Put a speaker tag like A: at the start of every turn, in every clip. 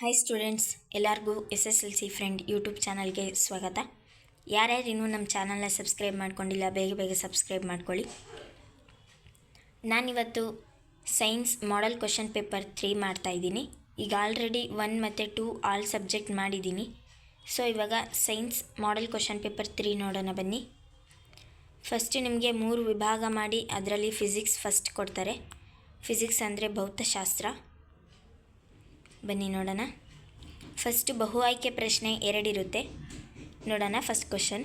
A: Hi students ಎಲ್ಲರಿಗೂ S S L C friend YouTube ಚಾನಲ್ಗೆ ಸ್ವಾಗತ. ಯಾರ್ಯಾರು ಇನ್ನೂ ನಮ್ಮ ಚಾನಲ್ನ ಸಬ್ಸ್ಕ್ರೈಬ್ ಮಾಡ್ಕೊಂಡಿಲ್ಲ, ಬೇಗ ಬೇಗ ಸಬ್ಸ್ಕ್ರೈಬ್ ಮಾಡ್ಕೊಳ್ಳಿ. ನಾನಿವತ್ತು science model question paper three ಮಾಡ್ತಾಯಿದ್ದೀನಿ ಈಗ ಆಲ್ರೆಡಿ ಒನ್ ಮತ್ತು ಟೂ ಆಲ್ ಸಬ್ಜೆಕ್ಟ್ ಮಾಡಿದ್ದೀನಿ. ಸೊ ಇವಾಗ science model question paper three ನೋಡೋಣ ಬನ್ನಿ. ಫಸ್ಟು ನಿಮಗೆ ಮೂರು ವಿಭಾಗ ಮಾಡಿ, ಅದರಲ್ಲಿ ಫಿಸಿಕ್ಸ್ ಫಸ್ಟ್ ಕೊಡ್ತಾರೆ. ಫಿಸಿಕ್ಸ್ ಅಂದರೆ ಭೌತಶಾಸ್ತ್ರ. ಬನ್ನಿ ನೋಡೋಣ. ಫಸ್ಟ್ ಬಹು ಆಯ್ಕೆ ಪ್ರಶ್ನೆ ಎರಡಿರುತ್ತೆ. ನೋಡೋಣ ಫಸ್ಟ್ ಕ್ವಶನ್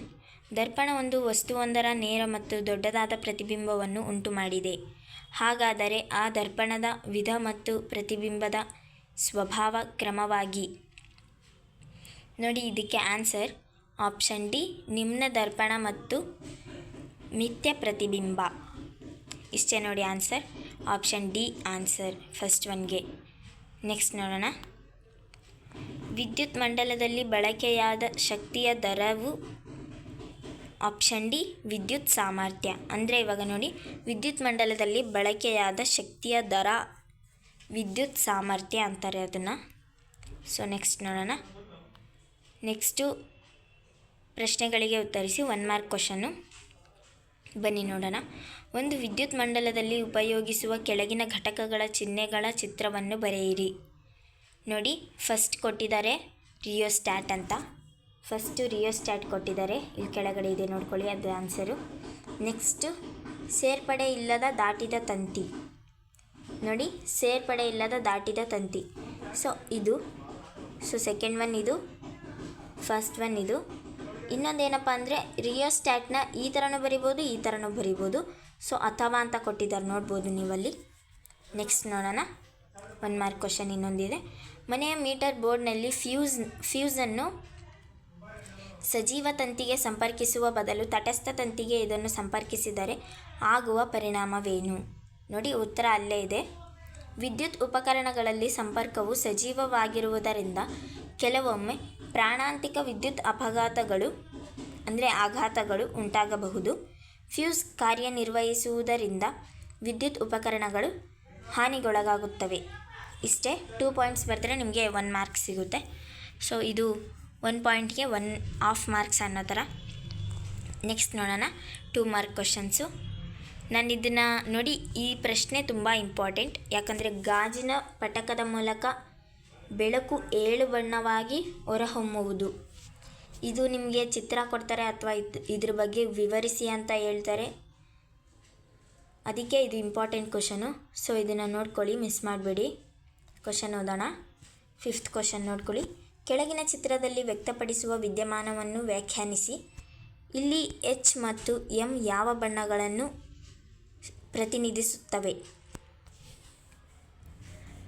A: ದರ್ಪಣ ಒಂದು ವಸ್ತುವೊಂದರ ನೇರ ಮತ್ತು ದೊಡ್ಡದಾದ ಪ್ರತಿಬಿಂಬವನ್ನು ಉಂಟು ಮಾಡಿದೆ. ಹಾಗಾದರೆ ಆ ದರ್ಪಣದ ವಿಧ ಮತ್ತು ಪ್ರತಿಬಿಂಬದ ಸ್ವಭಾವ ಕ್ರಮವಾಗಿ? ನೋಡಿ ಇದಕ್ಕೆ ಆನ್ಸರ್ ಆಪ್ಷನ್ ಡಿ ನಿಮ್ನ ದರ್ಪಣ ಮತ್ತು ಮಿಥ್ಯ ಪ್ರತಿಬಿಂಬ. ಇಷ್ಟೇ ನೋಡಿ answer option D answer first ಒನ್ಗೆ next ನೋಡೋಣ. ವಿದ್ಯುತ್ ಮಂಡಲದಲ್ಲಿ ಬಳಕೆಯಾದ ಶಕ್ತಿಯ ದರವು ಆಪ್ಷನ್ ಡಿ ವಿದ್ಯುತ್ ಸಾಮರ್ಥ್ಯ. ಅಂದರೆ ಇವಾಗ ನೋಡಿ, ವಿದ್ಯುತ್ ಮಂಡಲದಲ್ಲಿ ಬಳಕೆಯಾದ ಶಕ್ತಿಯ ದರ ವಿದ್ಯುತ್ ಸಾಮರ್ಥ್ಯ ಅಂತಾರೆ ಅದನ್ನು. ಸೊ ನೆಕ್ಸ್ಟ್ ನೋಡೋಣ. ನೆಕ್ಸ್ಟು ಪ್ರಶ್ನೆಗಳಿಗೆ ಉತ್ತರಿಸಿ ಒನ್ ಮಾರ್ಕ್ ಕ್ವಶನ್ನು ಬನ್ನಿ ನೋಡೋಣ. ಒಂದು ವಿದ್ಯುತ್ ಮಂಡಲದಲ್ಲಿ ಉಪಯೋಗಿಸುವ ಕೆಳಗಿನ ಘಟಕಗಳ ಚಿಹ್ನೆಗಳ ಚಿತ್ರವನ್ನು ಬರೆಯಿರಿ. ನೋಡಿ ಫಸ್ಟ್ ಕೊಟ್ಟಿದ್ದಾರೆ ರಿಯೋಸ್ಟ್ಯಾಟ್ ಅಂತ. ಫಸ್ಟು ರಿಯೋಸ್ಟ್ಯಾಟ್ ಕೊಟ್ಟಿದ್ದಾರೆ. ಇಲ್ಲಿ ಕೆಳಗಡೆ ಇದೆ ನೋಡ್ಕೊಳ್ಳಿ ಅದು ಆನ್ಸರು ನೆಕ್ಸ್ಟು ಸೇರ್ಪಡೆ ಇಲ್ಲದ ದಾಟಿದ ತಂತಿ. ನೋಡಿ, ಸೇರ್ಪಡೆ ಇಲ್ಲದ ದಾಟಿದ ತಂತಿ. ಸೊ ಇದು ಸೊ ಸೆಕೆಂಡ್ ಒನ್ ಇದು ಫಸ್ಟ್ ಒನ್ ಇದು ಇನ್ನೊಂದೇನಪ್ಪ ಅಂದರೆ ರಿಯೋಸ್ಟ್ಯಾಟ್ನ ಈ ಥರನೂ ಬರಿಬೋದು, ಈ ಥರನೂ ಬರಿಬೋದು. ಸೊ ಅಥವಾ ಅಂತ ಕೊಟ್ಟಿದ್ದಾರೆ, ನೋಡ್ಬೋದು ನೀವಲ್ಲಿ. ನೆಕ್ಸ್ಟ್ ನೋಡೋಣ. ಒನ್ ಮಾರ್ಕ್ ಕ್ವಶನ್ ಇನ್ನೊಂದಿದೆ. ಮನೆಯ ಮೀಟರ್ ಬೋರ್ಡ್ನಲ್ಲಿ ಫ್ಯೂಸ್, ಫ್ಯೂಸನ್ನು ಸಜೀವ ತಂತಿಗೆ ಸಂಪರ್ಕಿಸುವ ಬದಲು ತಟಸ್ಥ ತಂತಿಗೆ ಇದನ್ನು ಸಂಪರ್ಕಿಸಿದರೆ ಆಗುವ ಪರಿಣಾಮವೇನು? ನೋಡಿ, ಉತ್ತರ ಅಲ್ಲೇ ಇದೆ. ವಿದ್ಯುತ್ ಉಪಕರಣಗಳಲ್ಲಿ ಸಂಪರ್ಕವು ಸಜೀವವಾಗಿರುವುದರಿಂದ ಕೆಲವೊಮ್ಮೆ ಪ್ರಾಣಾಂತಿಕ ವಿದ್ಯುತ್ ಅಪಘಾತಗಳು, ಅಂದರೆ ಆಘಾತಗಳು ಉಂಟಾಗಬಹುದು. ಫ್ಯೂಸ್ ಕಾರ್ಯನಿರ್ವಹಿಸುವುದರಿಂದ ವಿದ್ಯುತ್ ಉಪಕರಣಗಳು ಹಾನಿಗೊಳಗಾಗುತ್ತವೆ. ಇಷ್ಟೇ ಟೂ ಪಾಯಿಂಟ್ಸ್ ಬರೆದ್ರೆ ನಿಮಗೆ ಒನ್ ಮಾರ್ಕ್ ಸಿಗುತ್ತೆ. ಸೊ ಇದು ಒನ್ ಪಾಯಿಂಟ್ಗೆ ಒನ್ ಆಫ್ ಮಾರ್ಕ್ಸ್ ಅನ್ನೋ ಥರ. ನೆಕ್ಸ್ಟ್ ನೋಡೋಣ ಟೂ ಮಾರ್ಕ್ ಕ್ವಶನ್ಸು ನಾನು ಇದನ್ನು ನೋಡಿ ಈ ಪ್ರಶ್ನೆ ತುಂಬ ಇಂಪಾರ್ಟೆಂಟ್ ಯಾಕಂದರೆ ಗಾಜಿನ ಪಟಕದ ಮೂಲಕ ಬೆಳಕು ಏಳು ಬಣ್ಣವಾಗಿ ಹೊರಹೊಮ್ಮುವುದು. ಇದು ನಿಮಗೆ ಚಿತ್ರ ಕೊಡ್ತಾರೆ ಅಥವಾ ಇದು, ಇದ್ರ ಬಗ್ಗೆ ವಿವರಿಸಿ ಅಂತ ಹೇಳ್ತಾರೆ. ಅದಕ್ಕೆ ಇದು ಇಂಪಾರ್ಟೆಂಟ್ ಕ್ವಶನು ಸೊ ಇದನ್ನು ನೋಡ್ಕೊಳ್ಳಿ ಮಿಸ್ ಮಾಡಬೇಡಿ. ಕ್ವಶನ್ ಓದೋಣ. ಫಿಫ್ತ್ ಕ್ವಶನ್ ನೋಡ್ಕೊಳ್ಳಿ. ಕೆಳಗಿನ ಚಿತ್ರದಲ್ಲಿ ವ್ಯಕ್ತಪಡಿಸುವ ವಿದ್ಯಮಾನವನ್ನು ವ್ಯಾಖ್ಯಾನಿಸಿ. ಇಲ್ಲಿ ಎಚ್ ಮತ್ತು ಎಂ ಯಾವ ಬಣ್ಣಗಳನ್ನು ಪ್ರತಿನಿಧಿಸುತ್ತವೆ?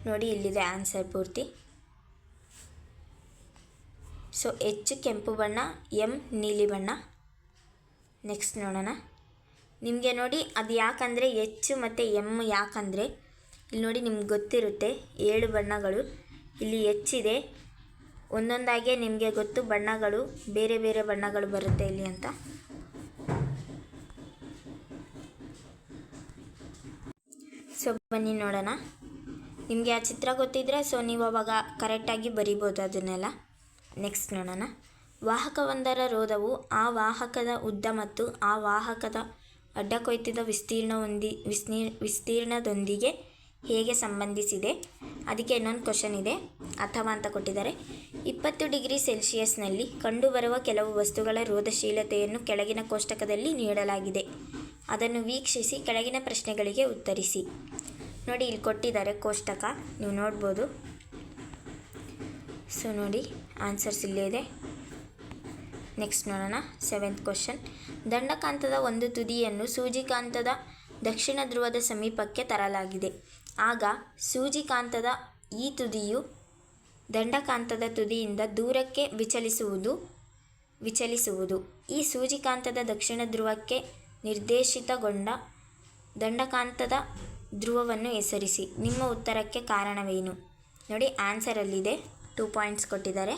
A: ನೋಡಿ, ಇಲ್ಲಿದೆ ಆನ್ಸರ್ ಪೂರ್ತಿ. ಸೊ ಎಚ್ ಕೆಂಪು ಬಣ್ಣ ಎಂ ನೀಲಿ ಬಣ್ಣ. ನೆಕ್ಸ್ಟ್ ನೋಡೋಣ. ನಿಮಗೆ ನೋಡಿ, ಅದು ಯಾಕಂದರೆ ಎಚ್ ಮತ್ತು ಎಂ ಯಾಕಂದರೆ, ಇಲ್ಲಿ ನೋಡಿ ನಿಮ್ಗೆ ಗೊತ್ತಿರುತ್ತೆ, ಏಳು ಬಣ್ಣಗಳು. ಇಲ್ಲಿ ಹೆಚ್ಚಿದೆ ಒಂದೊಂದಾಗೆ ನಿಮಗೆ ಗೊತ್ತು, ಬಣ್ಣಗಳು, ಬೇರೆ ಬೇರೆ ಬಣ್ಣಗಳು ಬರುತ್ತೆ ಇಲ್ಲಿ ಅಂತ. ಸೊ ಬನ್ನಿ ನೋಡೋಣ. ನಿಮಗೆ ಆ ಚಿತ್ರ ಗೊತ್ತಿದ್ದರೆ ಸೊ ನೀವು ಅವಾಗ ಕರೆಕ್ಟಾಗಿ ಬರಿಬೋದು ಅದನ್ನೆಲ್ಲ. ನೆಕ್ಸ್ಟ್ ನೋಡೋಣ. ವಾಹಕವೊಂದರ ರೋಧವು ಆ ವಾಹಕದ ಉದ್ದ ಮತ್ತು ಆ ವಾಹಕದ ಅಡ್ಡಕೊಯ್ತಿದ ವಿಸ್ತೀರ್ಣ ಹೊಂದಿ ವಿಸ್ನೀರ್ ವಿಸ್ತೀರ್ಣದೊಂದಿಗೆ ಹೇಗೆ ಸಂಬಂಧಿಸಿದೆ? ಅದಕ್ಕೆ ಇನ್ನೊಂದು ಕ್ವಶನ್ ಇದೆ. ಅಥವಾ ಅಂತ ಕೊಟ್ಟಿದ್ದಾರೆ. ಇಪ್ಪತ್ತು ಡಿಗ್ರಿ ಸೆಲ್ಸಿಯಸ್ನಲ್ಲಿ ಕಂಡುಬರುವ ಕೆಲವು ವಸ್ತುಗಳ ರೋಧಶೀಲತೆಯನ್ನು ಕೆಳಗಿನ ಕೋಷ್ಟಕದಲ್ಲಿ ನೀಡಲಾಗಿದೆ. ಅದನ್ನು ವೀಕ್ಷಿಸಿ, ಕೆಳಗಿನ ಪ್ರಶ್ನೆಗಳಿಗೆ ಉತ್ತರಿಸಿ. ನೋಡಿ, ಇಲ್ಲಿ ಕೊಟ್ಟಿದ್ದಾರೆ ಕೋಷ್ಟಕ. ನೀವು ನೋಡ್ಬೋದು. ಸೊ ನೋಡಿ ಆನ್ಸರ್ಸ್ ಇಲ್ಲೇ ಇದೆ. ನೆಕ್ಸ್ಟ್ ನೋಡೋಣ ಸೆವೆಂತ್ ಕ್ವಶನ್ ದಂಡಕಾಂತದ ಒಂದು ತುದಿಯನ್ನು ಸೂಜಿಕಾಂತದ ದಕ್ಷಿಣ ಧ್ರುವದ ಸಮೀಪಕ್ಕೆ ತರಲಾಗಿದೆ. ಆಗ, ಸೂಜಿಕಾಂತದ ಈ ತುದಿಯು ದಂಡಕಾಂತದ ತುದಿಯಿಂದ ದೂರಕ್ಕೆ ವಿಚಲಿಸುವುದು ವಿಚಲಿಸುವುದು. ಈ ಸೂಜಿಕಾಂತದ ದಕ್ಷಿಣ ಧ್ರುವಕ್ಕೆ ನಿರ್ದೇಶಿತಗೊಂಡ ದಂಡಕಾಂತದ ಧ್ರುವವನ್ನು ಹೆಸರಿಸಿ. ನಿಮ್ಮ ಉತ್ತರಕ್ಕೆ ಕಾರಣವೇನು? ನೋಡಿ ಆನ್ಸರಲ್ಲಿದೆ ಟೂ ಪಾಯಿಂಟ್ಸ್ ಕೊಟ್ಟಿದ್ದಾರೆ.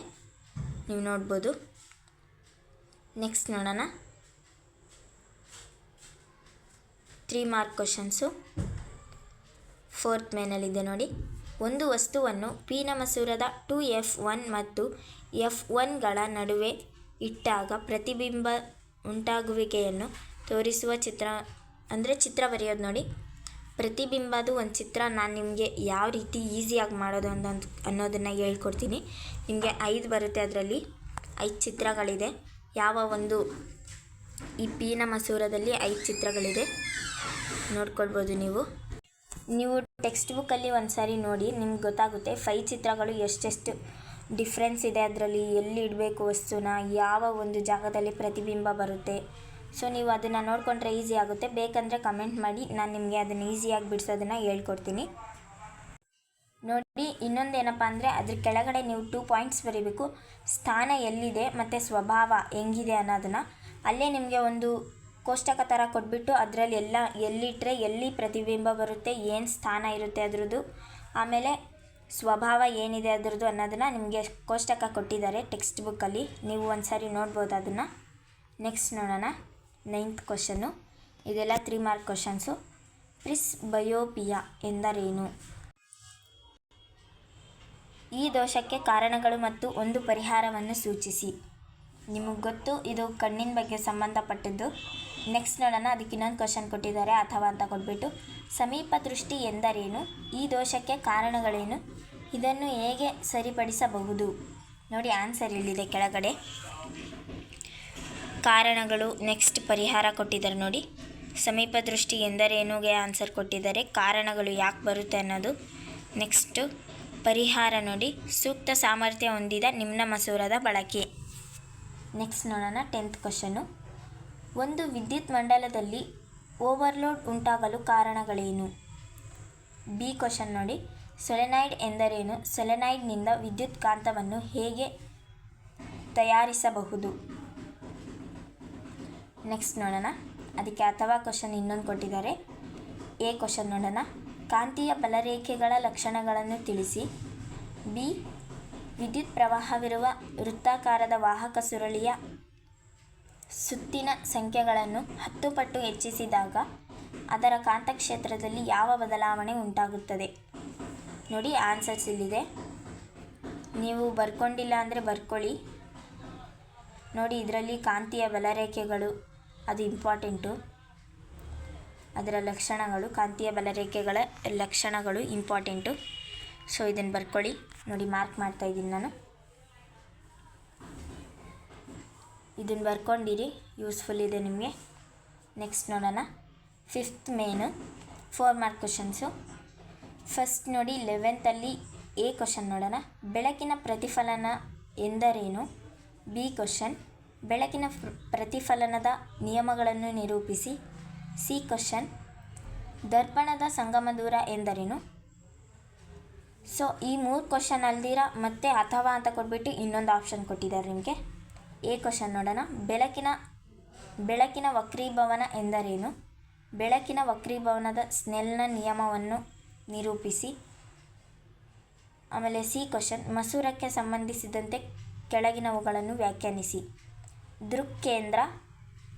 A: ನೀವು ನೋಡ್ಬೋದು. ನೆಕ್ಸ್ಟ್ ನೋಡೋಣ. ತ್ರೀ ಮಾರ್ಕ್ ಕ್ವಶನ್ಸು ಫೋರ್ತ್ ಮೇನಲ್ಲಿದೆ ನೋಡಿ. ಒಂದು ವಸ್ತುವನ್ನು ಪೀನ ಮಸೂರದ ಟು ಎಫ್ ಒನ್ ಮತ್ತು ಎಫ್ ಒನ್ಗಳ ನಡುವೆ ಇಟ್ಟಾಗ ಪ್ರತಿಬಿಂಬ ಉಂಟಾಗುವಿಕೆಯನ್ನು ತೋರಿಸುವ ಚಿತ್ರ, ಅಂದರೆ ಚಿತ್ರ ಬರೆಯೋದು ನೋಡಿ. ಪ್ರತಿಬಿಂಬದು ಒಂದು ಚಿತ್ರ ನಾನು ನಿಮಗೆ ಯಾವ ರೀತಿ ಈಸಿಯಾಗಿ ಮಾಡೋದು ಅನ್ನೋದು ಅನ್ನೋದನ್ನು ಹೇಳ್ಕೊಡ್ತೀನಿ. ನಿಮಗೆ ಐದು ಬರುತ್ತೆ ಅದರಲ್ಲಿ. ಐದು ಚಿತ್ರಗಳಿದೆ. ಯಾವ ಒಂದು ಈ ಪೀನ ಮಸೂರದಲ್ಲಿ ಐದು ಚಿತ್ರಗಳಿದೆ. ನೋಡ್ಕೊಳ್ಬೋದು ನೀವು. ನೀವು ಟೆಕ್ಸ್ಟ್ ಬುಕ್ಕಲ್ಲಿ ಒಂದು ಸಾರಿ ನೋಡಿ, ನಿಮ್ಗೆ ಗೊತ್ತಾಗುತ್ತೆ ಫೈ ಚಿತ್ರಗಳು ಎಷ್ಟೆಷ್ಟು ಡಿಫ್ರೆನ್ಸ್ ಇದೆ ಅದರಲ್ಲಿ, ಎಲ್ಲಿ ಇಡಬೇಕು ವಸ್ತುನ, ಯಾವ ಒಂದು ಜಾಗದಲ್ಲಿ ಪ್ರತಿಬಿಂಬ ಬರುತ್ತೆ. ಸೊ ನೀವು ಅದನ್ನು ನೋಡಿಕೊಂಡ್ರೆ ಈಸಿ ಆಗುತ್ತೆ. ಬೇಕಂದರೆ ಕಮೆಂಟ್ ಮಾಡಿ. ನಾನು ನಿಮಗೆ ಅದನ್ನು ಈಸಿಯಾಗಿ ಬಿಡಿಸೋದನ್ನು ಹೇಳ್ಕೊಡ್ತೀನಿ. ನೋಡಿ ಇನ್ನೊಂದೇನಪ್ಪ ಅಂದರೆ, ಅದ್ರ ಕೆಳಗಡೆ ನೀವು ಟೂ ಪಾಯಿಂಟ್ಸ್ ಬರೀಬೇಕು. ಸ್ಥಾನ ಎಲ್ಲಿದೆ ಮತ್ತು ಸ್ವಭಾವ ಹೆಂಗಿದೆ ಅನ್ನೋದನ್ನು. ಅಲ್ಲೇ ನಿಮಗೆ ಒಂದು ಕೋಷ್ಟಕ ಥರ ಕೊಟ್ಬಿಟ್ಟು ಅದರಲ್ಲಿ ಎಲ್ಲ ಎಲ್ಲಿಟ್ಟರೆ ಎಲ್ಲಿ ಪ್ರತಿಬಿಂಬ ಬರುತ್ತೆ, ಏನು ಸ್ಥಾನ ಇರುತ್ತೆ ಅದರದ್ದು. ಆಮೇಲೆ ಸ್ವಭಾವ ಏನಿದೆ ಅದರದ್ದು ಅನ್ನೋದನ್ನು ನಿಮಗೆ ಕೋಷ್ಟಕ ಕೊಟ್ಟಿದ್ದಾರೆ ಟೆಕ್ಸ್ಟ್ ಬುಕ್ಕಲ್ಲಿ ನೀವು ಒಂದು ಸಾರಿ ನೋಡ್ಬೋದು ಅದನ್ನು. ನೆಕ್ಸ್ಟ್ ನೋಡೋಣ. ನೈನ್ತ್ ಕ್ವಶನ್ನು ಇದೆಲ್ಲ three mark questions presbyopia ಎಂದರೇನು? ಈ ದೋಷಕ್ಕೆ ಕಾರಣಗಳು ಮತ್ತು ಒಂದು ಪರಿಹಾರವನ್ನು ಸೂಚಿಸಿ. ನಿಮಗೆ ಗೊತ್ತು, ಇದು ಕಣ್ಣಿನ ಬಗ್ಗೆ ಸಂಬಂಧಪಟ್ಟಿದ್ದು. ನೆಕ್ಸ್ಟ್ ನೋಡೋಣ, ಅದಕ್ಕೆ ಇನ್ನೊಂದು ಕ್ವಶನ್ ಕೊಟ್ಟಿದ್ದಾರೆ, ಅಥವಾ ಅಂತ ಕೊಟ್ಬಿಟ್ಟು. ಸಮೀಪ ದೃಷ್ಟಿ ಎಂದರೇನು? ಈ ದೋಷಕ್ಕೆ ಕಾರಣಗಳೇನು? ಇದನ್ನು ಹೇಗೆ ಸರಿಪಡಿಸಬಹುದು? ನೋಡಿ ಆನ್ಸರ್ ಇಲ್ಲಿದೆ ಕೆಳಗಡೆ. ಕಾರಣಗಳು ನೆಕ್ಸ್ಟ್ ಪರಿಹಾರ ಕೊಟ್ಟಿದ್ದಾರೆ ನೋಡಿ. ಸಮೀಪ ದೃಷ್ಟಿ ಎಂದರೇನುಗೆ ಆನ್ಸರ್ ಕೊಟ್ಟಿದ್ದಾರೆ? ಕಾರಣಗಳು ಯಾಕೆ ಬರುತ್ತೆ ಅನ್ನೋದು. ನೆಕ್ಸ್ಟು ಪರಿಹಾರ ನೋಡಿ. ಸೂಕ್ತ ಸಾಮರ್ಥ್ಯ ಹೊಂದಿದ ನಿಮ್ನ ಮಸೂರದ ಬಳಕೆ. ನೆಕ್ಸ್ಟ್ ನೋಡೋಣ ಟೆಂತ್ ಕ್ವಶನು ಒಂದು ವಿದ್ಯುತ್ ಮಂಡಲದಲ್ಲಿ ಓವರ್ಲೋಡ್ ಉಂಟಾಗಲು ಕಾರಣಗಳೇನು? ಬಿ ಕ್ವಶನ್ ನೋಡಿ. ಸೊಲೆನಾಯ್ಡ್ ಎಂದರೇನು? ಸೊಲೆನಾಯ್ಡ್ನಿಂದ ವಿದ್ಯುತ್ ಕಾಂತವನ್ನು ಹೇಗೆ ತಯಾರಿಸಬಹುದು? ನೆಕ್ಸ್ಟ್ ನೋಡೋಣ. ಅದಕ್ಕೆ ಅಥವಾ ಕ್ವಶನ್ ಇನ್ನೊಂದು ಕೊಟ್ಟಿದ್ದಾರೆ. ಎ ಕ್ವಶನ್ ನೋಡೋಣ. ಕಾಂತೀಯ ಬಲರೇಖೆಗಳ ಲಕ್ಷಣಗಳನ್ನು ತಿಳಿಸಿ. ಬಿ, ವಿದ್ಯುತ್ ಪ್ರವಾಹವಿರುವ ವೃತ್ತಾಕಾರದ ವಾಹಕ ಸುರುಳಿಯ ಸುತ್ತಿನ ಸಂಖ್ಯೆಗಳನ್ನು ಹತ್ತು ಪಟ್ಟು ಹೆಚ್ಚಿಸಿದಾಗ ಅದರ ಕಾಂತಕ್ಷೇತ್ರದಲ್ಲಿ ಯಾವ ಬದಲಾವಣೆ ಉಂಟಾಗುತ್ತದೆ? ನೋಡಿ ಆನ್ಸರ್ಸ್ ಇಲ್ಲಿದೆ. ನೀವು ಬರ್ಕೊಂಡಿಲ್ಲ ಅಂದರೆ ಬರ್ಕೊಳ್ಳಿ. ನೋಡಿ, ಇದರಲ್ಲಿ ಕಾಂತೀಯ ಬಲರೇಖೆಗಳು ಅದು ಇಂಪಾರ್ಟೆಂಟು. ಅದರ ಲಕ್ಷಣಗಳು, ಕಾಂತೀಯ ಬಲರೇಖೆಗಳ ಲಕ್ಷಣಗಳು ಇಂಪಾರ್ಟೆಂಟು. ಸೊ, ಇದನ್ನು ಬರ್ಕೊಳ್ಳಿ. ನೋಡಿ, ಮಾರ್ಕ್ ಮಾಡ್ತಾ ಇದ್ದೀನಿ ನಾನು. ಇದನ್ನು ಬರ್ಕೊಂಡಿರಿ. ಯೂಸ್ಫುಲ್ ಇದೆ ನಿಮಗೆ. ನೆಕ್ಸ್ಟ್ ನೋಡೋಣ. Fifth main. Four mark questions first ನೋಡಿ ಲೆವೆಂತಲ್ಲಿ ಎ ಕ್ವಶನ್ ನೋಡೋಣ. ಬೆಳಕಿನ ಪ್ರತಿಫಲನ ಎಂದರೇನು? ಬಿ ಕ್ವಶನ್ ಬೆಳಕಿನ ಪ್ರತಿಫಲನದ ನಿಯಮಗಳನ್ನು ನಿರೂಪಿಸಿ. C question. ದರ್ಪಣದ ಸಂಗಮ ದೂರ ಎಂದರೇನು? ಸೊ, ಈ ಮೂರು ಕ್ವಶನ್ ಅಲ್ದಿರ ಮತ್ತೆ ಅಥವಾ ಅಂತ ಕೊಟ್ಬಿಟ್ಟು ಇನ್ನೊಂದು ಆಪ್ಷನ್ ಕೊಟ್ಟಿದ್ದಾರೆ ನಿಮಗೆ. ಎ ಕ್ವಶನ್ ನೋಡೋಣ. ಬೆಳಕಿನ ಬೆಳಕಿನ ವಕ್ರೀಭವನ ಎಂದರೇನು? ಬೆಳಕಿನ ವಕ್ರೀಭವನದ ಸ್ನೆಲ್ನ ನಿಯಮವನ್ನು ನಿರೂಪಿಸಿ. ಆಮೇಲೆ ಸಿ ಕ್ವಶನ್. ಮಸೂರಕ್ಕೆ ಸಂಬಂಧಿಸಿದಂತೆ ಕೆಳಗಿನವುಗಳನ್ನು ವ್ಯಾಖ್ಯಾನಿಸಿ. ದೃಕ್ಕೇಂದ್ರ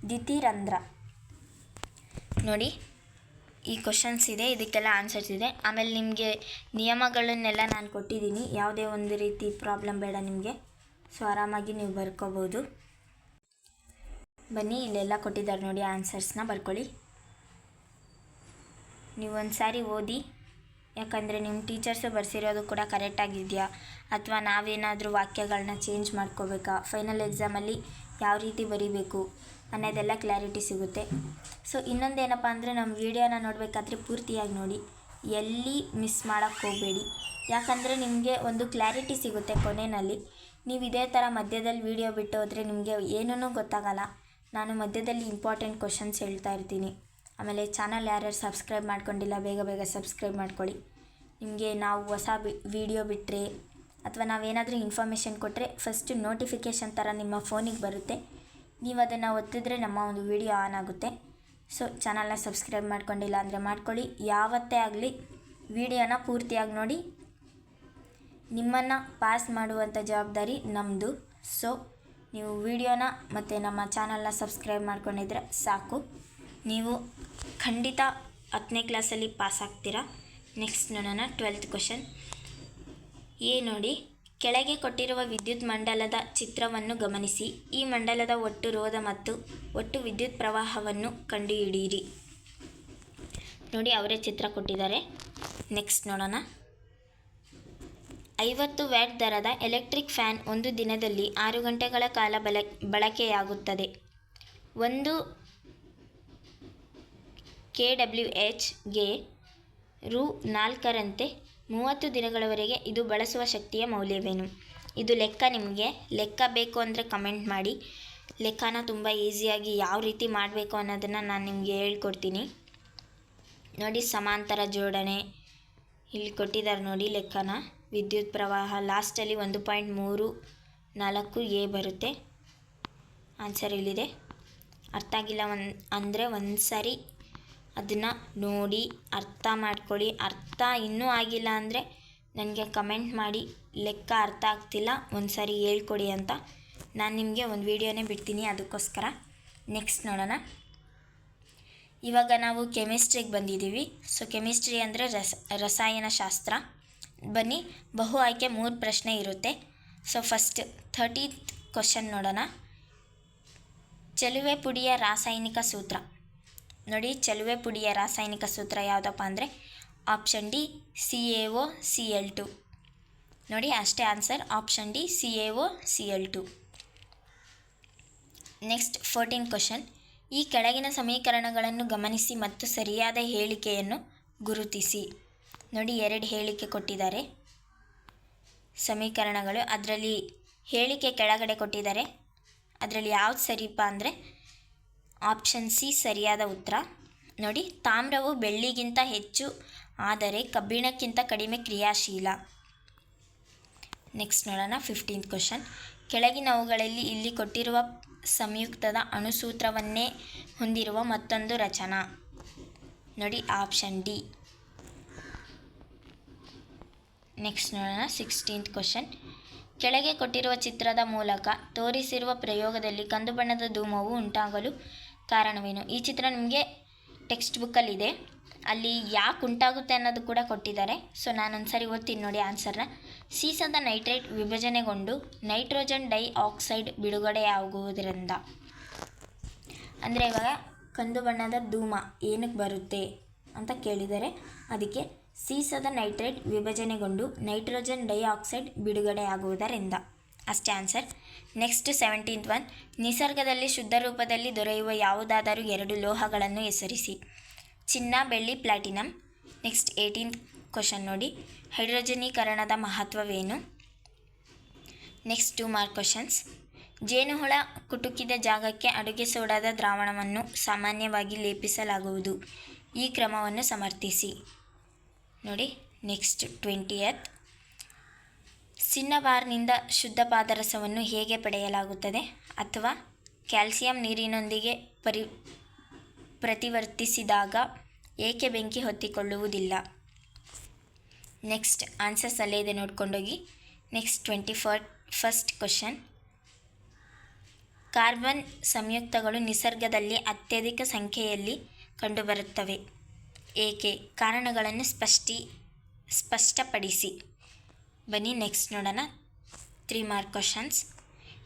A: ದ್ಯುತಿರಂಧ್ರ ನೋಡಿ, ಈ ಕ್ವಶನ್ಸ್ ಇದೆ, ಇದಕ್ಕೆಲ್ಲ ಆನ್ಸರ್ಸ್ ಇದೆ. ಆಮೇಲೆ ನಿಮಗೆ ನಿಯಮಗಳನ್ನೆಲ್ಲ ನಾನು ಕೊಟ್ಟಿದ್ದೀನಿ. ಯಾವುದೇ ಒಂದು ರೀತಿ ಪ್ರಾಬ್ಲಮ್ ಬೇಡ ನಿಮಗೆ. ಸೊ ಆರಾಮಾಗಿ ನೀವು ಬರ್ಕೋಬೋದು. ಬನ್ನಿ, ಇಲ್ಲೆಲ್ಲ ಕೊಟ್ಟಿದ್ದಾರೆ ನೋಡಿ ಆನ್ಸರ್ಸ್ನ ಬರ್ಕೊಳ್ಳಿ. ನೀವು ಒಂದು ಸಾರಿ ಓದಿ, ಯಾಕಂದರೆ ನಿಮ್ಮ ಟೀಚರ್ಸು ಬರ್ಸಿರೋದು ಕೂಡ ಕರೆಕ್ಟಾಗಿದೆಯಾ ಅಥವಾ ನಾವೇನಾದರೂ ವಾಕ್ಯಗಳನ್ನ ಚೇಂಜ್ ಮಾಡ್ಕೋಬೇಕಾ? ಫೈನಲ್ ಎಕ್ಸಾಮಲ್ಲಿ ಯಾವ ರೀತಿ ಬರೀಬೇಕು ಅನ್ನೋದೆಲ್ಲ ಕ್ಲಾರಿಟಿ ಸಿಗುತ್ತೆ. ಸೊ ಇನ್ನೊಂದೇನಪ್ಪ ಅಂದರೆ ನಮ್ಮ ವೀಡಿಯೋನ ನೋಡಬೇಕಾದ್ರೆ ಪೂರ್ತಿಯಾಗಿ ನೋಡಿ. ಎಲ್ಲಿ ಮಿಸ್ ಮಾಡೋಕ್ಕೆ ಹೋಗಬೇಡಿ. ಯಾಕಂದರೆ ನಿಮಗೆ ಒಂದು ಕ್ಲಾರಿಟಿ ಸಿಗುತ್ತೆ ಕೊನೆಯಲ್ಲಿ. ನೀವು ಇದೇ ಥರ ಮಧ್ಯದಲ್ಲಿ ವೀಡಿಯೋ ಬಿಟ್ಟು ಹೋದರೆ ನಿಮಗೆ ಏನೂ ಗೊತ್ತಾಗಲ್ಲ. ನಾನು ಮಧ್ಯದಲ್ಲಿ ಇಂಪಾರ್ಟೆಂಟ್ ಕ್ವಶನ್ಸ್ ಹೇಳ್ತಾ ಇರ್ತೀನಿ. ಆಮೇಲೆ ಚಾನಲ್ ಯಾರ್ಯಾರು ಸಬ್ಸ್ಕ್ರೈಬ್ ಮಾಡ್ಕೊಂಡಿಲ್ಲ, ಬೇಗ ಬೇಗ ಸಬ್ಸ್ಕ್ರೈಬ್ ಮಾಡ್ಕೊಳ್ಳಿ. ನಿಮಗೆ ನಾವು ಹೊಸ ಬಿ ವಿಡಿಯೋ ಬಿಟ್ಟರೆ ಅಥವಾ ನಾವೇನಾದರೂ ಇನ್ಫಾರ್ಮೇಷನ್ ಕೊಟ್ಟರೆ ಫಸ್ಟು ನೋಟಿಫಿಕೇಷನ್ ಥರ ನಿಮ್ಮ ಫೋನಿಗೆ ಬರುತ್ತೆ. ನೀವು ಅದನ್ನು ಒತ್ತಿದ್ರೆ ನಮ್ಮ ಒಂದು ವಿಡಿಯೋ ಆನ್ ಆಗುತ್ತೆ. ಸೊ ಚಾನಲ್ನ ಸಬ್ಸ್ಕ್ರೈಬ್ ಮಾಡ್ಕೊಂಡಿಲ್ಲ ಅಂದರೆ ಮಾಡ್ಕೊಳ್ಳಿ. ಯಾವತ್ತೇ ಆಗಲಿ ವಿಡಿಯೋನ ಪೂರ್ತಿಯಾಗಿ ನೋಡಿ. ನಿಮ್ಮನ್ನು ಪಾಸ್ ಮಾಡುವಂಥ ಜವಾಬ್ದಾರಿ ನಮ್ಮದು ಸೊ ನೀವು ವಿಡಿಯೋನ ಮತ್ತು ನಮ್ಮ ಚಾನಲ್ನ ಸಬ್ಸ್ಕ್ರೈಬ್ ಮಾಡ್ಕೊಂಡಿದ್ರೆ ಸಾಕು. ನೀವು ಖಂಡಿತ ಹತ್ತನೇ ಕ್ಲಾಸಲ್ಲಿ ಪಾಸ್ ಆಗ್ತೀರಾ. ನೆಕ್ಸ್ಟ್ ನೋಡೋಣ ಟ್ವೆಲ್ತ್ ಕ್ವಶನ್ ಎ ನೋಡಿ, ಕೆಳಗೆ ಕೊಟ್ಟಿರುವ ವಿದ್ಯುತ್ ಮಂಡಲದ ಚಿತ್ರವನ್ನು ಗಮನಿಸಿ. ಈ ಮಂಡಲದ ಒಟ್ಟು ರೋಧ ಮತ್ತು ಒಟ್ಟು ವಿದ್ಯುತ್ ಪ್ರವಾಹವನ್ನು ಕಂಡುಹಿಡಿಯಿರಿ. ನೋಡಿ ಅವರೇ ಚಿತ್ರ ಕೊಟ್ಟಿದ್ದಾರೆ. ನೆಕ್ಸ್ಟ್ ನೋಡೋಣ. ಐವತ್ತು ವ್ಯಾಟ್ ದರದ ಎಲೆಕ್ಟ್ರಿಕ್ ಫ್ಯಾನ್ ಒಂದು ದಿನದಲ್ಲಿ ಆರು ಗಂಟೆಗಳ ಕಾಲ ಬಲ, ಬಳಕೆಯಾಗುತ್ತದೆ. ಒಂದು ಕೆ ಡಬ್ಲ್ಯೂ ಎಚ್ಗೆ ರು ನಾಲ್ಕರಂತೆ ಮೂವತ್ತು ದಿನಗಳವರೆಗೆ ಇದು ಬಳಸುವ ಶಕ್ತಿಯ ಮೌಲ್ಯವೇನು? ಇದು ಲೆಕ್ಕ ನಿಮಗೆ. ಲೆಕ್ಕ ಬೇಕು ಅಂದರೆ ಕಮೆಂಟ್ ಮಾಡಿ. ಲೆಕ್ಕನ ತುಂಬ ಈಸಿಯಾಗಿ ಯಾವ ರೀತಿ ಮಾಡಬೇಕು ಅನ್ನೋದನ್ನು ನಾನು ನಿಮಗೆ ಹೇಳ್ಕೊಡ್ತೀನಿ. ನೋಡಿ, ಸಮಾಂತರ ಜೋಡಣೆ. ಇಲ್ಲಿ ಕೊಟ್ಟಿದ್ದಾರೆ ನೋಡಿ ಲೆಕ್ಕನ. ವಿದ್ಯುತ್ ಪ್ರವಾಹ ಲಾಸ್ಟಲ್ಲಿ ಒಂದು ಪಾಯಿಂಟ್ ಮೂರು ನಾಲ್ಕು ಎ ಬರುತ್ತೆ. ಆನ್ಸರ್ ಇಲ್ಲಿದೆ. ಅರ್ಥ ಆಗಿಲ್ಲ ಒಂದು ಅಂದರೆ ಒಂದು ಸಾರಿ ಅದನ್ನು ನೋಡಿ ಅರ್ಥ ಮಾಡ್ಕೊಳ್ಳಿ. ಅರ್ಥ ಇನ್ನೂ ಆಗಿಲ್ಲ ಅಂದರೆ ನನಗೆ ಕಮೆಂಟ್ ಮಾಡಿ. ಲೆಕ್ಕ ಅರ್ಥ ಆಗ್ತಿಲ್ಲ ಒಂದು ಸಾರಿ ಹೇಳ್ಕೊಡಿ ಅಂತ. ನಾನು ನಿಮಗೆ ಒಂದು ವೀಡಿಯೋನೇ ಬಿಡ್ತೀನಿ ಅದಕ್ಕೋಸ್ಕರ. ನೆಕ್ಸ್ಟ್ ನೋಡೋಣ. ಇವಾಗ ನಾವು ಕೆಮಿಸ್ಟ್ರಿಗೆ ಬಂದಿದ್ದೀವಿ. ಸೊ ಕೆಮಿಸ್ಟ್ರಿ ಅಂದರೆ ರಸ ರಸಾಯನಶಾಸ್ತ್ರ ಬನ್ನಿ, ಬಹು ಆಯ್ಕೆ ಮೂರು ಪ್ರಶ್ನೆ ಇರುತ್ತೆ. ಸೊ ಫಸ್ಟ್ ಥರ್ಟೀತ್ ಕ್ವಶನ್ ನೋಡೋಣ. ಚೆಲುವೆ ಪುಡಿಯ ರಾಸಾಯನಿಕ ಸೂತ್ರ. ನೋಡಿ, ಚೆಲುವೆ ಪುಡಿಯ ರಾಸಾಯನಿಕ ಸೂತ್ರ ಯಾವುದಪ್ಪ ಅಂದರೆ option D C A O C L two ನೋಡಿ, ಅಷ್ಟೇ answer option D C A O C L two next fourteen question ಈ ಕೆಳಗಿನ ಸಮೀಕರಣಗಳನ್ನು ಗಮನಿಸಿ ಮತ್ತು ಸರಿಯಾದ ಹೇಳಿಕೆಯನ್ನು ಗುರುತಿಸಿ. ನೋಡಿ, ಎರಡು ಹೇಳಿಕೆ ಕೊಟ್ಟಿದ್ದಾರೆ. ಸಮೀಕರಣಗಳು, ಅದರಲ್ಲಿ ಹೇಳಿಕೆ ಕೆಳಗಡೆ ಕೊಟ್ಟಿದ್ದಾರೆ. ಅದರಲ್ಲಿ ಯಾವ್ದು ಸರಿಪಾ ಅಂದರೆ ಆಪ್ಷನ್ ಸಿ ಸರಿಯಾದ ಉತ್ತರ. ನೋಡಿ, ತಾಮ್ರವು ಬೆಳ್ಳಿಗಿಂತ ಹೆಚ್ಚು, ಆದರೆ ಕಬ್ಬಿಣಕ್ಕಿಂತ ಕಡಿಮೆ ಕ್ರಿಯಾಶೀಲ. ನೆಕ್ಸ್ಟ್ ನೋಡೋಣ ಫಿಫ್ಟೀನ್ತ್ ಕ್ವಶನ್ ಕೆಳಗಿನವುಗಳಲ್ಲಿ ಇಲ್ಲಿ ಕೊಟ್ಟಿರುವ ಸಂಯುಕ್ತದ ಅಣುಸೂತ್ರವನ್ನೇ ಹೊಂದಿರುವ ಮತ್ತೊಂದು ರಚನಾ. ನೋಡಿ, ಆಪ್ಷನ್ ಡಿ. ನೆಕ್ಸ್ಟ್ ನೋಡೋಣ ಸಿಕ್ಸ್ಟೀನ್ತ್ ಕ್ವಶನ್ ಕೆಳಗೆ ಕೊಟ್ಟಿರುವ ಚಿತ್ರದ ಮೂಲಕ ತೋರಿಸಿರುವ ಪ್ರಯೋಗದಲ್ಲಿ ಕಂದು ಬಣ್ಣದ ಧೂಮವು ಉಂಟಾಗಲು ಕಾರಣವೇನು? ಈ ಚಿತ್ರ ನಿಮಗೆ ಟೆಕ್ಸ್ಟ್ ಬುಕ್ಕಲ್ಲಿದೆ ಅಲ್ಲಿ ಯಾಕೆ ಉಂಟಾಗುತ್ತೆ ಅನ್ನೋದು ಕೂಡ ಕೊಟ್ಟಿದ್ದಾರೆ. ಸೊ ನಾನು ಒಂದ್ಸರಿ ಓದ್ತೀನಿ ನೋಡಿ ಆನ್ಸರ್ನ ಸೀಸದ ನೈಟ್ರೇಟ್ ವಿಭಜನೆಗೊಂಡು ನೈಟ್ರೋಜನ್ ಡೈ ಆಕ್ಸೈಡ್ ಬಿಡುಗಡೆಯಾಗುವುದರಿಂದ. ಅಂದರೆ ಇವಾಗ ಕಂದು ಬಣ್ಣದ ಧೂಮ ಏನಕ್ಕೆ ಬರುತ್ತೆ ಅಂತ ಕೇಳಿದರೆ ಅದಕ್ಕೆ ಸೀಸದ ನೈಟ್ರೇಟ್ ವಿಭಜನೆಗೊಂಡು ನೈಟ್ರೋಜನ್ ಡೈಆಕ್ಸೈಡ್ ಬಿಡುಗಡೆಯಾಗುವುದರಿಂದ. ಅಷ್ಟೇ ಆನ್ಸರ್ ನೆಕ್ಸ್ಟ್ ಸೆವೆಂಟೀನ್ತ್ ಒನ್ ನಿಸರ್ಗದಲ್ಲಿ ಶುದ್ಧ ರೂಪದಲ್ಲಿ ದೊರೆಯುವ ಯಾವುದಾದರೂ ಎರಡು ಲೋಹಗಳನ್ನು ಹೆಸರಿಸಿ. ಚಿನ್ನ, ಬೆಳ್ಳಿ ಪ್ಲಾಟಿನಮ್ ನೆಕ್ಸ್ಟ್ ಏಯ್ಟೀನ್ತ್ ಕ್ವಶನ್ ನೋಡಿ. ಹೈಡ್ರೋಜನೀಕರಣದ ಮಹತ್ವವೇನು? ನೆಕ್ಸ್ಟ್ ಟೂ ಮಾರ್ಕ್ ಕ್ವಶನ್ಸ್ ಜೇನುಹುಳ ಕುಟುಕಿದ ಜಾಗಕ್ಕೆ ಅಡುಗೆ ಸೋಡಾದ ದ್ರಾವಣವನ್ನು ಸಾಮಾನ್ಯವಾಗಿ ಲೇಪಿಸಲಾಗುವುದು. ಈ ಕ್ರಮವನ್ನು ಸಮರ್ಥಿಸಿ. ನೋಡಿ ನೆಕ್ಸ್ಟ್ ಟ್ವೆಂಟಿಯತ್ ಸಿನ್ನಬಾರ್ನಿಂದ ಶುದ್ಧ ಪಾದರಸವನ್ನು ಹೇಗೆ ಪಡೆಯಲಾಗುತ್ತದೆ? ಅಥವಾ ಕ್ಯಾಲ್ಸಿಯಂ ನೀರಿನೊಂದಿಗೆ ಪರಿ, ಪ್ರತಿವರ್ತಿಸಿದಾಗ ಏಕೆ ಬೆಂಕಿ ಹೊತ್ತಿಕೊಳ್ಳುವುದಿಲ್ಲ? ನೆಕ್ಸ್ಟ್ ಆನ್ಸರ್ಸ್ ಅಲ್ಲೇ ಇದೆ ನೋಡ್ಕೊಂಡೋಗಿ. Next twenty four first question. Carbon ಸಂಯುಕ್ತಗಳು ನಿಸರ್ಗದಲ್ಲಿ ಅತ್ಯಧಿಕ ಸಂಖ್ಯೆಯಲ್ಲಿ ಕಂಡುಬರುತ್ತವೆ. ಏಕೆ? ಕಾರಣಗಳನ್ನು ಸ್ಪಷ್ಟಿ, ಸ್ಪಷ್ಟಪಡಿಸಿ. ಬನ್ನಿ ನೆಕ್ಸ್ಟ್ ನೋಡೋಣ. ತ್ರೀ ಮಾರ್ಕ್ ಕ್ವಶನ್ಸ್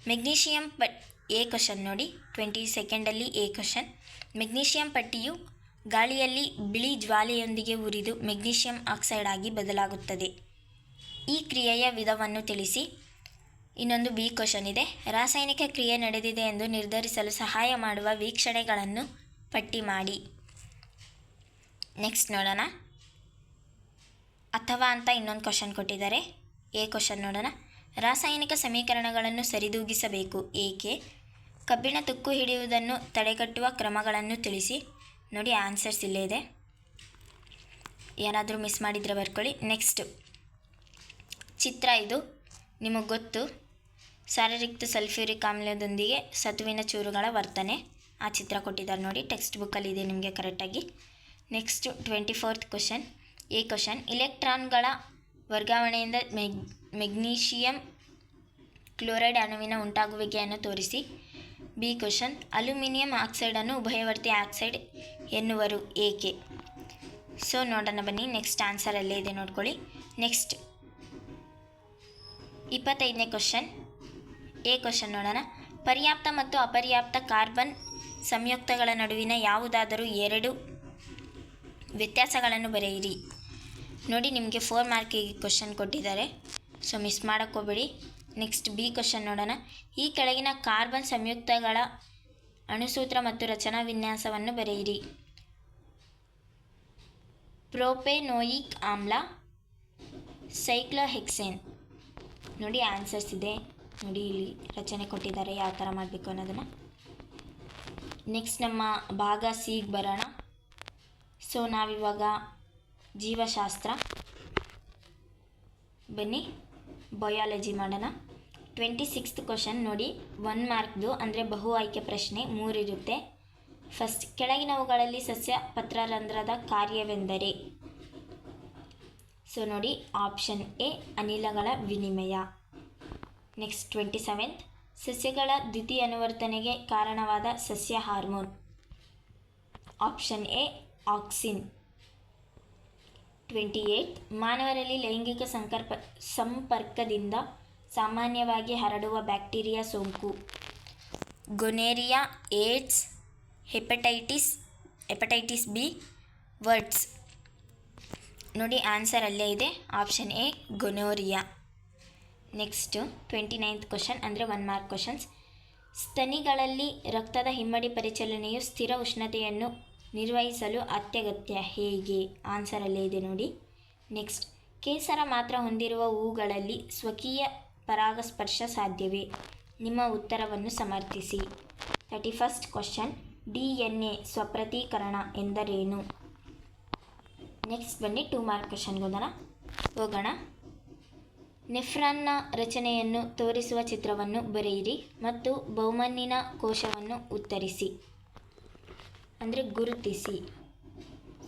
A: ಮೆಗ್ನೀಷಿಯಂ ಪಟ್ ಎ ಕ್ವಶನ್ ನೋಡಿ. ಟ್ವೆಂಟಿ ಸೆಕೆಂಡಲ್ಲಿ ಎ ಕ್ವಶನ್ ಮೆಗ್ನೀಷಿಯಂ ಪಟ್ಟಿಯು ಗಾಳಿಯಲ್ಲಿ ಬಿಳಿ ಜ್ವಾಲೆಯೊಂದಿಗೆ ಉರಿದು ಮೆಗ್ನೀಷಿಯಂ ಆಕ್ಸೈಡ್ ಆಗಿ ಬದಲಾಗುತ್ತದೆ. ಈ ಕ್ರಿಯೆಯ ವಿಧವನ್ನು ತಿಳಿಸಿ. ಇನ್ನೊಂದು ಬಿ ಕ್ವಶನ್ ಇದೆ. ರಾಸಾಯನಿಕ ಕ್ರಿಯೆ ನಡೆದಿದೆ ಎಂದು ನಿರ್ಧರಿಸಲು ಸಹಾಯ ಮಾಡುವ ವೀಕ್ಷಣೆಗಳನ್ನು ಪಟ್ಟಿ ಮಾಡಿ. ನೆಕ್ಸ್ಟ್ ನೋಡೋಣ. ಅಥವಾ ಅಂತ ಇನ್ನೊಂದು ಕ್ವಶನ್ ಕೊಟ್ಟಿದ್ದಾರೆ. ಎ ಕ್ವಶನ್ ನೋಡೋಣ. ರಾಸಾಯನಿಕ ಸಮೀಕರಣಗಳನ್ನು ಸರಿದೂಗಿಸಬೇಕು, ಏಕೆ? ಕಬ್ಬಿಣ ತುಕ್ಕು ಹಿಡಿಯುವುದನ್ನು ತಡೆಗಟ್ಟುವ ಕ್ರಮಗಳನ್ನು ತಿಳಿಸಿ. ನೋಡಿ ಆನ್ಸರ್ಸ್ ಇಲ್ಲೇ ಇದೆ. ಯಾರಾದರೂ ಮಿಸ್ ಮಾಡಿದರೆ ಬರ್ಕೊಳ್ಳಿ. ನೆಕ್ಸ್ಟ್ ಚಿತ್ರ ಇದು ನಿಮಗೆ ಗೊತ್ತು? ಸಾರರಿಕ್ತ ಸಲ್ಫ್ಯೂರಿಕ್ ಆಮ್ಲದೊಂದಿಗೆ ಸತುವಿನ ಚೂರುಗಳ ವರ್ತನೆ. ಆ ಚಿತ್ರ ಕೊಟ್ಟಿದ್ದಾರೆ ನೋಡಿ. ಟೆಕ್ಸ್ಟ್ ಬುಕ್ಕಲ್ಲಿ ಇದೆ ನಿಮಗೆ ಕರೆಕ್ಟಾಗಿ next twenty fourth question A question ಇಲೆಕ್ಟ್ರಾನ್ಗಳ ವರ್ಗಾವಣೆಯಿಂದ ಮೆಗ್, ಮೆಗ್ನೀಷಿಯಂ ಕ್ಲೋರೈಡ್ ಅಣುವಿನ ಉಂಟಾಗುವಿಕೆಯನ್ನು ತೋರಿಸಿ. ಬಿ ಕ್ವಶನ್, ಅಲ್ಯೂಮಿನಿಯಂ ಆಕ್ಸೈಡನ್ನು ಉಭಯವರ್ತಿ ಆಕ್ಸೈಡ್ ಎನ್ನುವರು ಏಕೆ? ಸೊ, ನೋಡೋಣ ಬನ್ನಿ, ನೆಕ್ಸ್ಟ್ ಆನ್ಸರ್ ಅಲ್ಲೇ ಇದೆ, ನೋಡ್ಕೊಳ್ಳಿ. ನೆಕ್ಸ್ಟ್, ಇಪ್ಪತ್ತೈದನೇ ಕ್ವಶನ್. ಎ ಕ್ವಶನ್ ನೋಡೋಣ. ಪರ್ಯಾಪ್ತ ಮತ್ತು ಅಪರ್ಯಾಪ್ತ ಕಾರ್ಬನ್ ಸಂಯುಕ್ತಗಳ ನಡುವಿನ ಯಾವುದಾದರೂ ಎರಡು ವ್ಯತ್ಯಾಸಗಳನ್ನು ಬರೆಯಿರಿ. ನೋಡಿ, ನಿಮಗೆ ಫೋರ್ ಮಾರ್ಕಿಗೆ ಕ್ವಶನ್ ಕೊಟ್ಟಿದ್ದಾರೆ. ಸೊ ಮಿಸ್ ಮಾಡೋಕ್ಕೋಬೇಡಿ ನೆಕ್ಸ್ಟ್ ಬಿ ಕ್ವಶನ್ ನೋಡೋಣ. ಈ ಕೆಳಗಿನ ಕಾರ್ಬನ್ ಸಂಯುಕ್ತಗಳ ಅಣುಸೂತ್ರ ಮತ್ತು ರಚನಾ ವಿನ್ಯಾಸವನ್ನು ಬರೆಯಿರಿ. ಪ್ರೋಪೆನೋಯಿಕ್ ಆಮ್ಲ ಸೈಕ್ಲೋಹೆಕ್ಸೇನ್ ನೋಡಿ ಆನ್ಸರ್ಸ್ ಇದೆ. ನೋಡಿ, ಇಲ್ಲಿ ರಚನೆ ಕೊಟ್ಟಿದ್ದಾರೆ. ಯಾವ ಥರ ಮಾಡಬೇಕು ಅನ್ನೋದನ್ನು. ನೆಕ್ಸ್ಟ್ ನಮ್ಮ ಭಾಗ ಸಿಗೆ ಬರೋಣ. ಸೊ ನಾವಿವಾಗ ಜೀವಶಾಸ್ತ್ರ. ಬನ್ನಿ ಬಯಾಲಜಿ ಮಾಡೋಣ. ಟ್ವೆಂಟಿ ಸಿಕ್ಸ್ತ್ ಕ್ವಶನ್ ನೋಡಿ ಒನ್ ಮಾರ್ಕ್ದು ಅಂದರೆ ಬಹು ಆಯ್ಕೆ ಪ್ರಶ್ನೆ ಮೂರಿರುತ್ತೆ ಫಸ್ಟ್ ಕೆಳಗಿನವುಗಳಲ್ಲಿ ಸಸ್ಯ ಪತ್ರರಂಧ್ರದ ಕಾರ್ಯವೆಂದರೆ? ಸೊ ನೋಡಿ ಆಪ್ಷನ್ ಎ ಅನಿಲಗಳ ವಿನಿಮಯ. ನೆಕ್ಸ್ಟ್ ಟ್ವೆಂಟಿ ಸೆವೆಂತ್ ಸಸ್ಯಗಳ ದ್ವಿತೀಯ ಅನುವರ್ತನೆಗೆ ಕಾರಣವಾದ ಸಸ್ಯ hormone. Option A auxin twenty eight ಮಾನವರಲ್ಲಿ ಲೈಂಗಿಕ ಸಂಕರ್ಪ, ಸಂಪರ್ಕದಿಂದ ಸಾಮಾನ್ಯವಾಗಿ ಹರಡುವ ಬ್ಯಾಕ್ಟೀರಿಯಾ ಸೋಂಕು. Gonorrhoea, AIDS, hepatitis hepatitis B, words. ನೋಡಿ ಆನ್ಸರ್ ಅಲ್ಲೇ ಇದೆ, option A, gonorrhoea. Next twenty ninth question, ಅಂದರೆ ಒನ್ ಮಾರ್ಕ್ ಕ್ವಶನ್ಸ್. ಸ್ತನಿಗಳಲ್ಲಿ ರಕ್ತದ ಹಿಮ್ಮಡಿ ಪರಿಚಲನೆಯು ಸ್ಥಿರ ಉಷ್ಣತೆಯನ್ನು ನಿರ್ವಹಿಸಲು ಅತ್ಯಗತ್ಯ. ಹೇಗೆ? ಆನ್ಸರಲ್ಲೇ ಇದೆ ನೋಡಿ. ನೆಕ್ಸ್ಟ್ ಕೇಸರ ಮಾತ್ರ ಹೊಂದಿರುವ ಹೂಗಳಲ್ಲಿ ಸ್ವಕೀಯ ಪರಾಗಸ್ಪರ್ಶ ಸಾಧ್ಯವೇ? ನಿಮ್ಮ ಉತ್ತರವನ್ನು ಸಮರ್ಥಿಸಿ. Thirty first question D N A ಸ್ವಪ್ರತೀಕರಣ ಎಂದರೇನು? ನೆಕ್ಸ್ಟ್ ಬನ್ನಿ ಟೂ ಮಾರ್ಕ್ ಕ್ವಶನ್ಗೆ ಹೋಗೋಣ. ಹೋಗೋಣ. ನೆಫ್ರಾನ್ನ ರಚನೆಯನ್ನು ತೋರಿಸುವ ಚಿತ್ರವನ್ನು ಬರೆಯಿರಿ ಮತ್ತು ಬೌಮನ್ನಿನ ಕೋಶವನ್ನು ಉತ್ತರಿಸಿ. ಅಂದರೆ ಗುರುತಿಸಿ.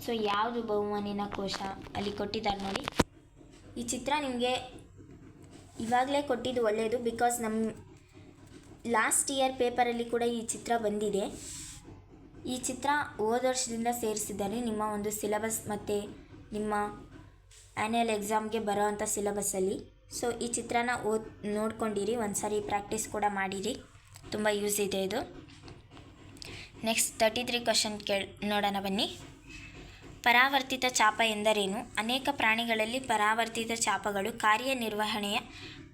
A: ಸೊ ಯಾವುದು ಬಹುಮಾನಿನ ಕೋಶ ಅಲ್ಲಿ ಕೊಟ್ಟಿದ್ದಾರೆ ನೋಡಿ. ಈ ಚಿತ್ರ ನಿಮಗೆ ಇವಾಗಲೇ ಕೊಟ್ಟಿದ್ದು ಒಳ್ಳೆಯದು ಬಿಕಾಸ್ ನಮ್ಮ ಲಾಸ್ಟ್ ಇಯರ್ ಪೇಪರಲ್ಲಿ ಕೂಡ ಈ ಚಿತ್ರ ಬಂದಿದೆ. ಈ ಚಿತ್ರ ಹೋದ ವರ್ಷದಿಂದ ಸೇರಿಸಿದ್ದಾರೆ. ನಿಮ್ಮ ಒಂದು ಸಿಲೆಬಸ್ ಮತ್ತು ನಿಮ್ಮ ಆ್ಯನ್ಯಲ್ ಎಕ್ಸಾಮ್ಗೆ ಬರೋವಂಥ ಸಿಲೆಬಸ್ಸಲ್ಲಿ ಸೊ ಈ ಚಿತ್ರನ ಓದ್ ನೋಡ್ಕೊಂಡಿರಿ. ಒಂದು ಸಾರಿ ಪ್ರಾಕ್ಟೀಸ್ ಕೂಡ ಮಾಡಿರಿ. ತುಂಬ ಯೂಸ್ ಇದೆ ಇದು. ನೆಕ್ಸ್ಟ್ ತರ್ಟಿ ತ್ರೀ ಕ್ವಶನ್ ಕೇಳಿ, ನೋಡೋಣ ಬನ್ನಿ. ಪರಾವರ್ತಿತ ಚಾಪ ಎಂದರೇನು? ಅನೇಕ ಪ್ರಾಣಿಗಳಲ್ಲಿ ಪರಾವರ್ತಿತ ಚಾಪಗಳು ಕಾರ್ಯನಿರ್ವಹಣೆಯ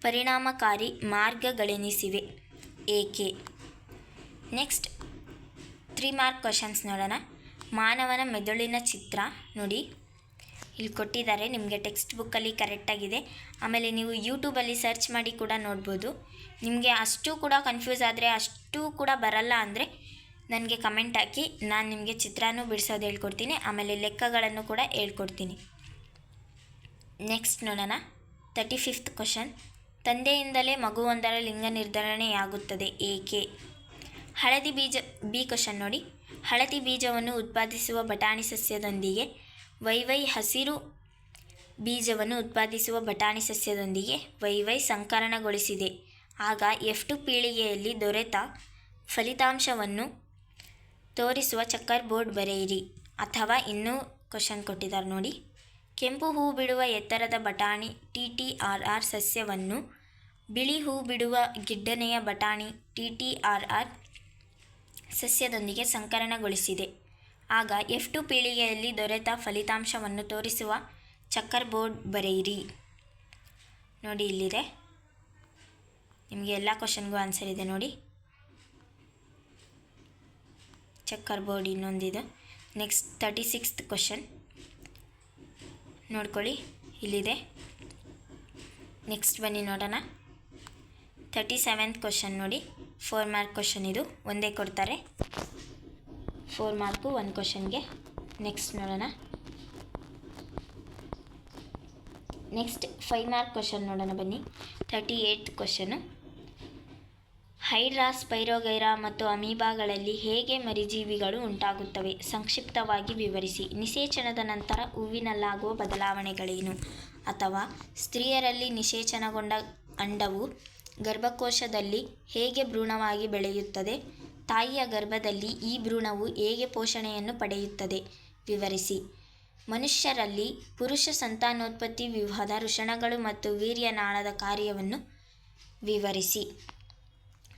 A: ಪರಿಣಾಮಕಾರಿ ಮಾರ್ಗಗಳೆನಿಸಿವೆ. ಏಕೆ? ನೆಕ್ಸ್ಟ್ ತ್ರೀ ಮಾರ್ಕ್ ಕ್ವಶನ್ಸ್ ನೋಡೋಣ. ಮಾನವನ ಮೆದುಳಿನ ಚಿತ್ರ ನೋಡಿ. ಇಲ್ಲಿ ಕೊಟ್ಟಿದ್ದಾರೆ, ನಿಮಗೆ ಟೆಕ್ಸ್ಟ್ ಬುಕ್ಕಲ್ಲಿ ಕರೆಕ್ಟಾಗಿದೆ ಆಮೇಲೆ ನೀವು ಯೂಟ್ಯೂಬಲ್ಲಿ ಸರ್ಚ್ ಮಾಡಿ ಕೂಡ ನೋಡ್ಬೋದು. ನಿಮಗೆ ಅಷ್ಟು ಕೂಡ ಕನ್ಫ್ಯೂಸ್ ಆದರೆ, ಅಷ್ಟು ಕೂಡ ಬರಲ್ಲ ಅಂದರೆ ನನಗೆ ಕಮೆಂಟ್ ಹಾಕಿ, ನಾನು ನಿಮಗೆ ಚಿತ್ರನೂ ಬಿಡಿಸೋದು ಹೇಳ್ಕೊಡ್ತೀನಿ, ಆಮೇಲೆ ಲೆಕ್ಕಗಳನ್ನು ಕೂಡ ಹೇಳ್ಕೊಡ್ತೀನಿ. ನೆಕ್ಸ್ಟ್ ನೋಡೋಣ. ತರ್ಟಿ ಫಿಫ್ತ್ ಕ್ವಶನ್ ತಂದೆಯಿಂದಲೇ ಮಗುವೊಂದರ ಲಿಂಗ ನಿರ್ಧರಣೆಯಾಗುತ್ತದೆ ಏಕೆ? ಹಳದಿ ಬೀಜ, ಬಿ ಕ್ವಶನ್ ನೋಡಿ. ಹಳದಿ ಬೀಜವನ್ನು ಉತ್ಪಾದಿಸುವ ಬಟಾಣಿ ಸಸ್ಯದೊಂದಿಗೆ ವೈವೈ ಹಸಿರು ಬೀಜವನ್ನು ಉತ್ಪಾದಿಸುವ ಬಟಾಣಿ ಸಸ್ಯದೊಂದಿಗೆ ವೈವೈ ಸಂಕರಣಗೊಳಿಸಿದೆ. ಆಗ ಎಫ್ ಟು ಪೀಳಿಗೆಯಲ್ಲಿ ದೊರೆತ ಫಲಿತಾಂಶವನ್ನು ತೋರಿಸುವ ಚಕ್ಕರ್ ಬೋರ್ಡ್ ಬರೆಯಿರಿ. ಅಥವಾ ಇನ್ನೂ ಕ್ವಶನ್ ಕೊಟ್ಟಿದ್ದಾರೆ ನೋಡಿ. ಕೆಂಪು ಹೂ ಬಿಡುವ ಎತ್ತರದ ಬಟಾಣಿ, ಟಿ ಟಿ ಆರ್ ಆರ್ ಸಸ್ಯವನ್ನು, ಬಿಳಿ ಹೂ ಬಿಡುವ ಗಿಡ್ಡನೆಯ ಬಟಾಣಿ, ಟಿ ಟಿ ಆರ್ ಆರ್ ಸಸ್ಯದೊಂದಿಗೆ ಸಂಕರಣಗೊಳಿಸಿದೆ. ಆಗ ಎಫ್ ಟು ಪೀಳಿಗೆಯಲ್ಲಿ ದೊರೆತ ಫಲಿತಾಂಶವನ್ನು ತೋರಿಸುವ ಚಕ್ಕರ್ ಬೋರ್ಡ್ ಬರೆಯಿರಿ. ನೋಡಿ ಇಲ್ಲಿದೆ. ನಿಮಗೆ ಎಲ್ಲ ಕ್ವಶನ್ಗೂ ಆನ್ಸರ್ ಇದೆ ನೋಡಿ. ಚಕ್ಕರ್ ಬೋರ್ಡ್ ಇನ್ನೊಂದಿದೆ. ನೆಕ್ಸ್ಟ್ ತರ್ಟಿ ಸಿಕ್ಸ್ತ್ ಕ್ವಶನ್ ನೋಡ್ಕೊಳ್ಳಿ, ಇಲ್ಲಿದೆ. ನೆಕ್ಸ್ಟ್ ಬನ್ನಿ ನೋಡೋಣ. ತರ್ಟಿ ಸೆವೆಂತ್ ಕ್ವಶನ್ ನೋಡಿ ಫೋರ್ ಮಾರ್ಕ್ ಕ್ವಶನ್ ಇದು, ಒಂದೇ ಕೊಡ್ತಾರೆ. ಫೋರ್ ಮಾರ್ಕು ಒಂದು ಕ್ವಶನ್ಗೆ ನೆಕ್ಸ್ಟ್ ನೋಡೋಣ. ನೆಕ್ಸ್ಟ್ ಫೈವ್ ಮಾರ್ಕ್ ಕ್ವಶನ್ ನೋಡೋಣ ಬನ್ನಿ. Thirty eighth question hydras, spirogyra ಮತ್ತು ಅಮೀಬಾಗಳಲ್ಲಿ ಹೇಗೆ ಮರಿಜೀವಿಗಳು ಉಂಟಾಗುತ್ತವೆ ಸಂಕ್ಷಿಪ್ತವಾಗಿ ವಿವರಿಸಿ. ನಿಷೇಚನದ ನಂತರ ಹೂವಿನಲ್ಲಾಗುವ ಬದಲಾವಣೆಗಳೇನು? ಅಥವಾ ಸ್ತ್ರೀಯರಲ್ಲಿ ನಿಷೇಚನಗೊಂಡ ಅಂಡವು ಗರ್ಭಕೋಶದಲ್ಲಿ ಹೇಗೆ ಭ್ರೂಣವಾಗಿ ಬೆಳೆಯುತ್ತದೆ? ತಾಯಿಯ ಗರ್ಭದಲ್ಲಿ ಈ ಭ್ರೂಣವು ಹೇಗೆ ಪೋಷಣೆಯನ್ನು ಪಡೆಯುತ್ತದೆ? ವಿವರಿಸಿ. ಮನುಷ್ಯರಲ್ಲಿ ಪುರುಷ ಸಂತಾನೋತ್ಪತ್ತಿ ವಿವಾಹದ ಋಷಣಗಳು ಮತ್ತು ವೀರ್ಯನಾಳದ ಕಾರ್ಯವನ್ನು ವಿವರಿಸಿ.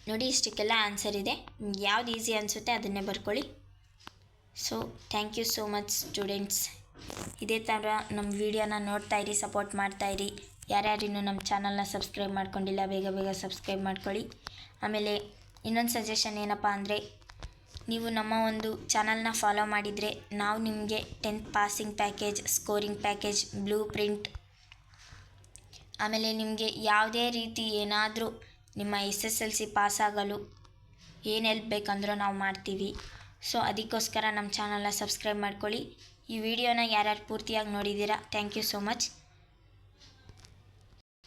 A: ನೋಡಿ, ಇಷ್ಟಕ್ಕೆಲ್ಲ ಆನ್ಸರ್ ಇದೆ. ಯಾವ್ದು ಈಸಿ ಅನಿಸುತ್ತೆ ಅದನ್ನೇ ಬರ್ಕೊಳ್ಳಿ. So thank you so much students ಇದೇ ಥರ ನಮ್ಮ ವಿಡಿಯೋನ ನೋಡ್ತಾ ಇರಿ ಸಪೋರ್ಟ್ ಮಾಡ್ತಾ ಇರಿ. ಯಾರ್ಯಾರು ನಮ್ಮ ಚಾನಲ್ನ ಸಬ್ಸ್ಕ್ರೈಬ್ ಮಾಡ್ಕೊಂಡಿಲ್ಲ, ಬೇಗ ಬೇಗ ಸಬ್ಸ್ಕ್ರೈಬ್ ಮಾಡ್ಕೊಳ್ಳಿ. ಆಮೇಲೆ ಇನ್ನೊಂದು ಸಜೆಷನ್ ಏನಪ್ಪ ಅಂದರೆ, ನೀವು ನಮ್ಮ ಒಂದು ಚಾನಲ್ನ ಫಾಲೋ ಮಾಡಿದರೆ ನಾವು ನಿಮಗೆ tenth passing package scoring package blue print ಆಮೇಲೆ ನಿಮಗೆ ಯಾವುದೇ ರೀತಿ ಏನಾದರೂ ನಿಮ್ಮ ಎಸ್ ಎಸ್ ಎಲ್ ಸಿ ಪಾಸಾಗಲು ಏನು ಹೆಲ್ಪ್ ಬೇಕಂದ್ರೂ ನಾವು ಮಾಡ್ತೀವಿ. ಸೊ ಅದಕ್ಕೋಸ್ಕರ ನಮ್ಮ ಚಾನಲ್ನ ಸಬ್ಸ್ಕ್ರೈಬ್ ಮಾಡ್ಕೊಳ್ಳಿ. ಈ ವಿಡಿಯೋನ ಯಾರ್ಯಾರು ಪೂರ್ತಿಯಾಗಿ ನೋಡಿದ್ದೀರಾ ಥ್ಯಾಂಕ್ ಯು ಸೋ ಮಚ್